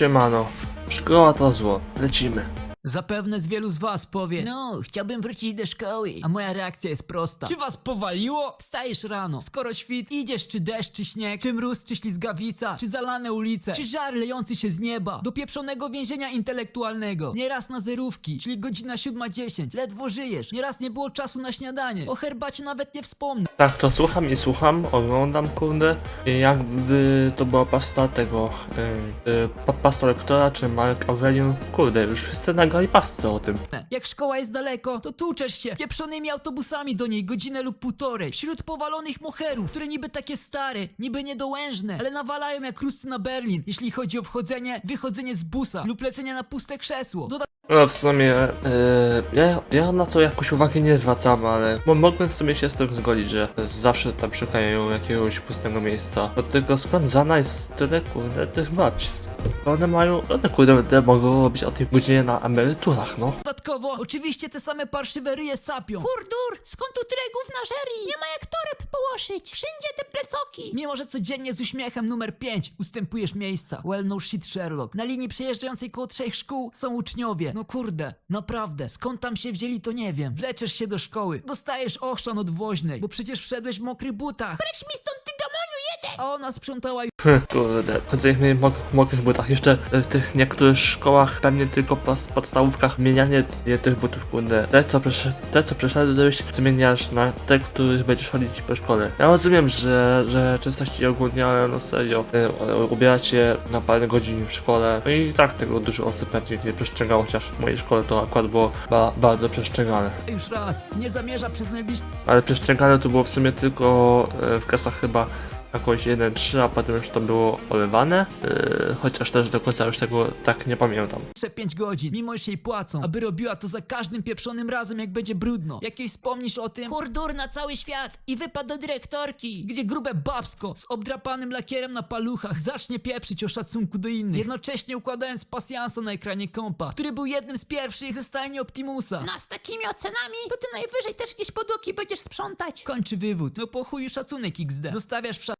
Siemano. Szkoła to zło. Lecimy. Zapewne z wielu z was powie No, chciałbym wrócić do szkoły. A moja reakcja jest prosta Czy was powaliło? Wstajesz rano Skoro świt, idziesz czy deszcz czy śnieg Czy mróz czy ślizgawica Czy zalane ulice Czy żar lejący się z nieba Do pieprzonego więzienia intelektualnego Nieraz na zerówki Czyli godzina 7.10 Ledwo żyjesz Nieraz nie było czasu na śniadanie O herbacie nawet nie wspomnę Tak, to słucham i słucham, oglądam, kurde. Jakby to była pasta tego, y, y, pa- pasta lektora, czy Mark Aurelian. Kurde, już wszyscy nagrali pastę o tym. Jak szkoła jest daleko, to tłuczesz się pieprzonymi autobusami do niej godzinę lub półtorej. Wśród powalonych moherów, które niby takie stare, niby niedołężne, ale nawalają jak ruscy na Berlin, jeśli chodzi o wchodzenie, wychodzenie z busa lub lecenie na puste krzesło. Doda No w sumie, y, ja, ja na to jakoś uwagi nie zwracam, ale mo- mogłem w sumie się z tym zgodzić, że zawsze tam szukają jakiegoś pustego miejsca. Do tego spędzana jest tyle, kurde, tych One mają, one kurde, te mogą robić o tej godzinie na emeryturach, no. Dodatkowo, oczywiście te same parszywe ryje sapią. Kurdur, skąd tu tyle gównażerii? Nie ma jak toreb połoszyć. Wszędzie te plecoki. Mimo, że codziennie z uśmiechem numer 5 ustępujesz miejsca. Well no shit Sherlock. Na linii przejeżdżającej koło trzech szkół są uczniowie. No kurde, naprawdę, skąd tam się wzięli to nie wiem. Wleczesz się do szkoły, dostajesz ochrzan od woźnej, bo przecież wszedłeś w mokrych butach. Precz mi stąd, ona sprzątała Kurde, chodzenie w mok mokrych butach. Jeszcze w tych niektórych szkołach, pewnie tylko po podstawówkach, zmienianie je tych butów, kurde. Te, co, te, co przeszedłeś, zmieniasz na te, których będziesz chodzić po szkole. Ja rozumiem, że, że czystość i ogólnie, ale no serio, e, ubierać się na parę godzin w szkole. No i tak tego dużo osób pewnie nie przestrzegało, chociaż w mojej szkole to akurat było ba bardzo przestrzegane. już raz. Nie zamierza przez najbliższe Ale przestrzegane to było w sumie tylko e, w klasach chyba jakoś 1-3, a potem już to było olewane. E, chociaż też do końca już tego tak nie pamiętam. 5 godzin, mimo że jej płacą, aby robiła to za każdym pieprzonym razem, jak będzie brudno. Jak jej wspomnisz o tym, Kurdur na cały świat i wypadł do dyrektorki. gdzie grube babsko z obdrapanym lakierem na paluchach zacznie pieprzyć o szacunku do innych, jednocześnie układając pasjansa na ekranie kompa, który był jednym z pierwszych ze stajni Optimusa. No z takimi ocenami, to ty najwyżej też gdzieś podłoki będziesz sprzątać. Kończy wywód. No po chuju szacunek XD. Zostawiasz w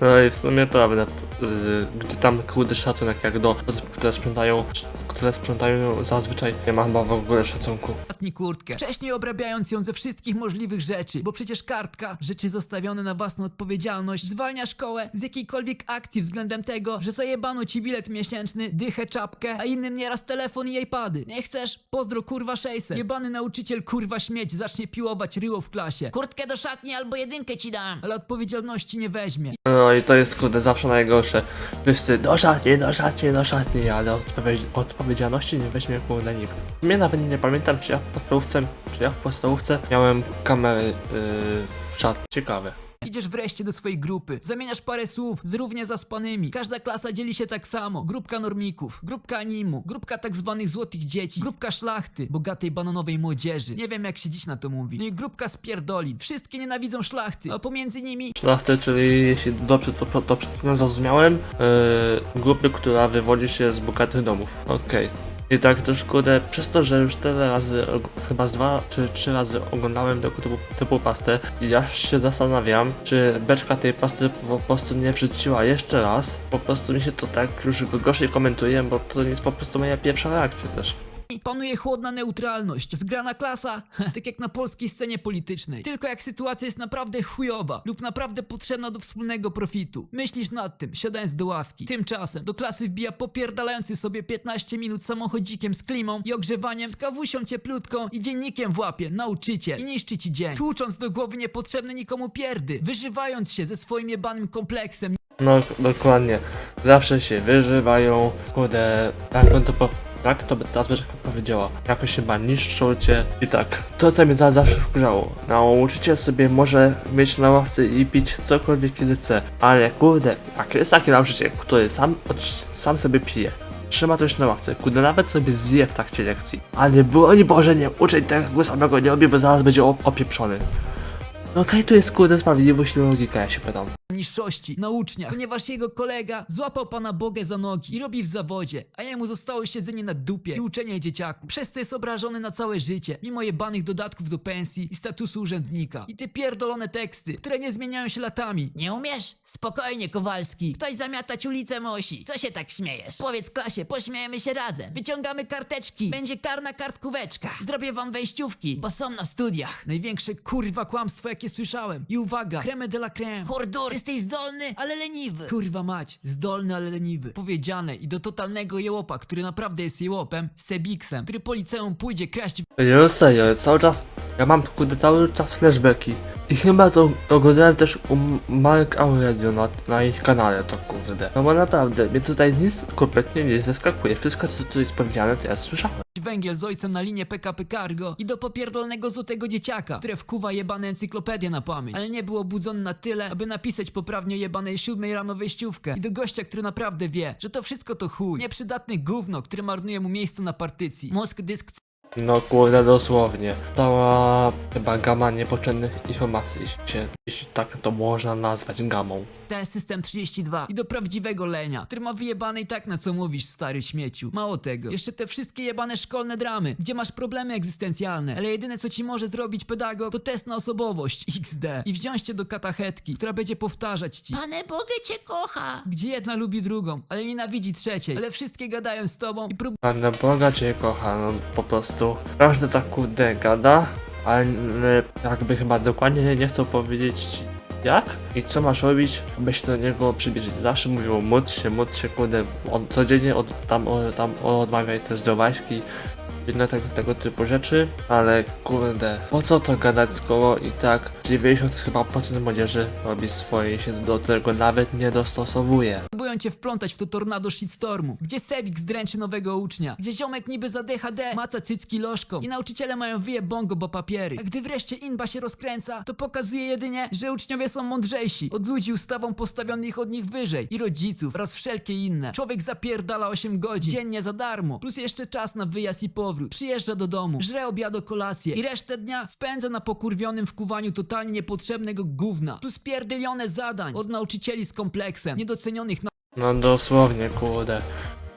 No i w sumie prawda, e, gdzie tam kurde szacunek jak do osób, które sprzątają, które sprzątają zazwyczaj nie ma chyba w ogóle szacunku. szatni kurtkę, wcześniej obrabiając ją ze wszystkich możliwych rzeczy, bo przecież kartka, rzeczy zostawione na własną odpowiedzialność, zwalnia szkołę z jakiejkolwiek akcji względem tego, że zajebano ci bilet miesięczny, dychę, czapkę, a innym nieraz telefon i iPady. Nie chcesz? Pozdro kurwa 600. Jebany nauczyciel kurwa śmieć zacznie piłować ryło w klasie. Kurtkę do szatni albo jedynkę ci dam. Ale odpowiedzialności nie weźmie. No i to jest kurde zawsze najgorsze. Wszyscy do szatni, do szatni, do szatni, ale odpowiedź, odpowiedzialności nie weźmie kurde nikt. Mnie nawet nie pamiętam czy ja w podstawówce, czy ja w podstawówce miałem kamery yy, w szat. Ciekawe. Idziesz wreszcie do swojej grupy, zamieniasz parę słów z równie zaspanymi. Każda klasa dzieli się tak samo. Grupka normików, grupka animu, grupka tak zwanych złotych dzieci, grupka szlachty, bogatej bananowej młodzieży. Nie wiem jak się dziś na to mówi. No i grupka spierdolin. Wszystkie nienawidzą szlachty, a pomiędzy nimi Szlachty, czyli jeśli dobrze to, to, to zrozumiałem, yy, grupy, która wywodzi się z bogatych domów. Okej. I tak też kurde, przez to, że już tyle razy, chyba z dwa czy trzy razy oglądałem tego typu, typu pastę, ja się zastanawiam, czy beczka tej pasty po prostu nie wrzuciła jeszcze raz. Po prostu mi się to tak już gorzej komentuje, bo to jest po prostu moja pierwsza reakcja też. Panuje chłodna neutralność. Zgrana klasa, tak jak na polskiej scenie politycznej. Tylko jak sytuacja jest naprawdę chujowa lub naprawdę potrzebna do wspólnego profitu. Myślisz nad tym, siadając do ławki. Tymczasem do klasy wbija popierdalający sobie 15 minut samochodzikiem z klimą i ogrzewaniem, z kawusią cieplutką i dziennikiem w łapie, nauczyciel i niszczy ci dzień. Tłucząc do głowy niepotrzebne nikomu pierdy, wyżywając się ze swoim jebanym kompleksem, No, dokładnie. Zawsze się wyżywają, kurde, jak on to po... Jak to by teraz beczka powiedziała? Jakoś chyba niszczą cię i tak. To co mnie za zawsze wkurzało. Nauczyciel sobie może mieć na ławce i pić cokolwiek kiedy chce, ale kurde, jak jest taki nauczyciel, który sam, sam sobie pije, trzyma coś na ławce, kurde, nawet sobie zje w trakcie lekcji, ale broń Boże nie uczeń tego samego nie robi, bo zaraz będzie op- opieprzony. No okej, tu jest kurde sprawiedliwość i logika, ja się pytam. Niższości na uczniach, ponieważ jego kolega złapał pana Bogę za nogi i robi w zawodzie, a jemu zostało siedzenie na dupie i uczenie dzieciaku. Przez to jest obrażony na całe życie, mimo jebanych dodatków do pensji i statusu urzędnika. I te pierdolone teksty, które nie zmieniają się latami. Nie umiesz? Spokojnie, Kowalski. Ktoś zamiatać ulicę Mosi. Co się tak śmiejesz? Powiedz klasie, pośmiejemy się razem. Wyciągamy karteczki. Będzie karna kartkóweczka. Zrobię wam wejściówki, bo są na studiach. Największe kurwa kłamstwo jakie słyszałem. I uwaga, creme de la creme. Hurdur, jesteś zdolny, ale leniwy. Kurwa mać, zdolny, ale leniwy. Powiedziane i do totalnego jełopa, który naprawdę jest jełopem, Sebiksem, który po liceum pójdzie kraść Serio, serio, cały czas, ja mam kurde cały czas flashbacki. I chyba to oglądałem też u Mark Aurelio na, na ich kanale, to kurde. No bo naprawdę, mnie tutaj nic kompletnie nie zaskakuje. Wszystko co tu jest powiedziane, to ja słyszałem. Węgiel z ojcem na linię PKP Cargo i do popierdolnego złotego dzieciaka, które wkuwa jebane encyklopedię na pamięć, ale nie był obudzony na tyle, aby napisać poprawnie jebanej siódmej rano wejściówkę. I do gościa, który naprawdę wie, że to wszystko to chuj, nieprzydatny gówno, który marnuje mu miejsce na partycji. Mózg dysk No kurde, dosłownie. Cała chyba gama niepotrzebnych informacji się, jeśli tak to można nazwać gamą. T System 32 i do prawdziwego lenia, który ma wyjebane i tak na co mówisz, stary śmieciu. Mało tego, jeszcze te wszystkie jebane szkolne dramy, gdzie masz problemy egzystencjalne, ale jedyne co ci może zrobić pedagog to test na osobowość XD i wziąć cię do katachetki, która będzie powtarzać ci. Pane Bogę cię kocha. Gdzie jedna lubi drugą, ale nienawidzi trzeciej, ale wszystkie gadają z tobą i próbują Pana Boga cię kocha, no po prostu. Każdy tak kurde gada, ale jakby chyba dokładnie nie chcą powiedzieć jak i co masz robić, aby się do niego przybliżyć. Zawsze mówią módl się, módl się kurde, on codziennie od, tam, o, tam odmawiaj te zdrowaśki, inne tego, tego typu rzeczy, ale kurde, po co to gadać skoro i tak 90 chyba procent młodzieży robi swoje i się do tego nawet nie dostosowuje. Próbują cię wplątać w to tornado shitstormu, gdzie Sebik zdręczy nowego ucznia, gdzie ziomek niby za DHD maca cycki lożką i nauczyciele mają wyje bongo, bo papiery. A gdy wreszcie inba się rozkręca, to pokazuje jedynie, że uczniowie są mądrzejsi od ludzi ustawą postawionych od nich wyżej i rodziców oraz wszelkie inne. Człowiek zapierdala 8 godzin dziennie za darmo, plus jeszcze czas na wyjazd i powrót. Przyjeżdża do domu, żre obiad kolację i resztę dnia spędza na pokurwionym wkuwaniu totalnie niepotrzebnego gówna, plus pierdylione zadań od nauczycieli z kompleksem, niedocenionych No dosłownie, kurde.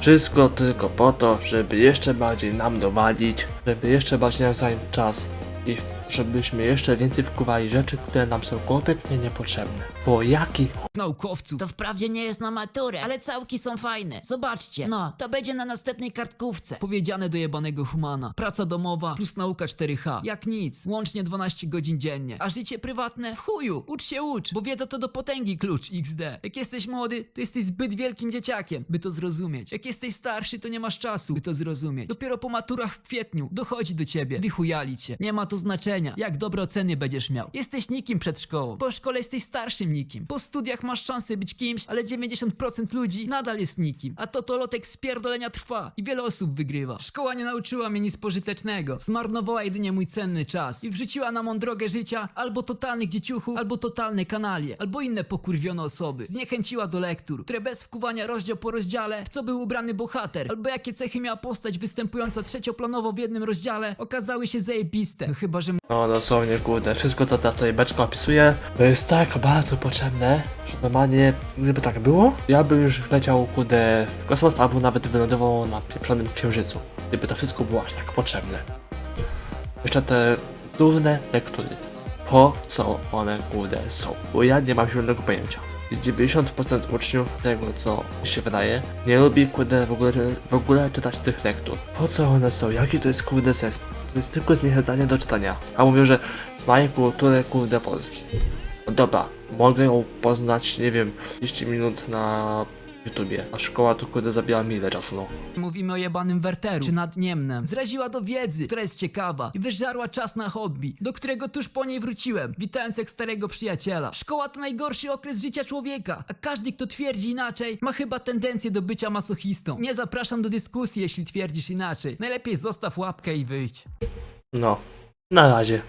Wszystko tylko po to, żeby jeszcze bardziej nam dowalić, żeby jeszcze bardziej nam zająć czas i żebyśmy jeszcze więcej wkuwali rzeczy, które nam są kompletnie niepotrzebne. Bo jaki naukowców. To wprawdzie nie jest na maturę, ale całki są fajne. Zobaczcie. No, to będzie na następnej kartkówce. Powiedziane do jebanego humana. Praca domowa plus nauka 4H. Jak nic. Łącznie 12 godzin dziennie. A życie prywatne? W chuju. Ucz się ucz. Bo wiedza to do potęgi klucz XD. Jak jesteś młody, to jesteś zbyt wielkim dzieciakiem, by to zrozumieć. Jak jesteś starszy, to nie masz czasu, by to zrozumieć. Dopiero po maturach w kwietniu dochodzi do ciebie. Wychujali cię. Nie ma to znaczenia, jak dobre oceny będziesz miał. Jesteś nikim przed szkołą. Po szkole jesteś starszym nikim. Po studiach masz szansę być kimś, ale 90% ludzi nadal jest nikim. A to to lotek spierdolenia trwa i wiele osób wygrywa. Szkoła nie nauczyła mnie nic pożytecznego. Zmarnowała jedynie mój cenny czas i wrzuciła na mą drogę życia albo totalnych dzieciuchów, albo totalne kanalie, albo inne pokurwione osoby. Zniechęciła do lektur, które bez wkuwania rozdział po rozdziale, w co był ubrany bohater, albo jakie cechy miała postać występująca trzecioplanowo w jednym rozdziale, okazały się zajebiste. No chyba, że No dosłownie, kurde, wszystko co ta tutaj beczka opisuje, to jest tak bardzo potrzebne, że normalnie, gdyby tak było, ja bym już leciał, kurde, w kosmos albo nawet wylądował na pieprzonym księżycu. Gdyby to wszystko było aż tak potrzebne. Jeszcze te durne lektury. Po co one, kurde, są? Bo ja nie mam zielonego pojęcia. 90% uczniów tego, co się wydaje, nie lubi, kurde, w ogóle, w ogóle czytać tych lektur. Po co one są? Jaki to jest, kurde, sens? To jest tylko zniechęcanie do czytania. A mówię, że znaję kulturę, kurde, Polski. No dobra, mogę ją poznać, nie wiem, 30 minut na YouTubie. A szkoła to, kurde, zabijała mi ile czasu, no. Mówimy o jebanym Werteru, czy nadniemnem. Zraziła do wiedzy, która jest ciekawa i wyżarła czas na hobby, do którego tuż po niej wróciłem, witając jak starego przyjaciela. Szkoła to najgorszy okres życia człowieka, a każdy, kto twierdzi inaczej, ma chyba tendencję do bycia masochistą. Nie zapraszam do dyskusji, jeśli twierdzisz inaczej. Najlepiej zostaw łapkę i wyjdź. No, na razie.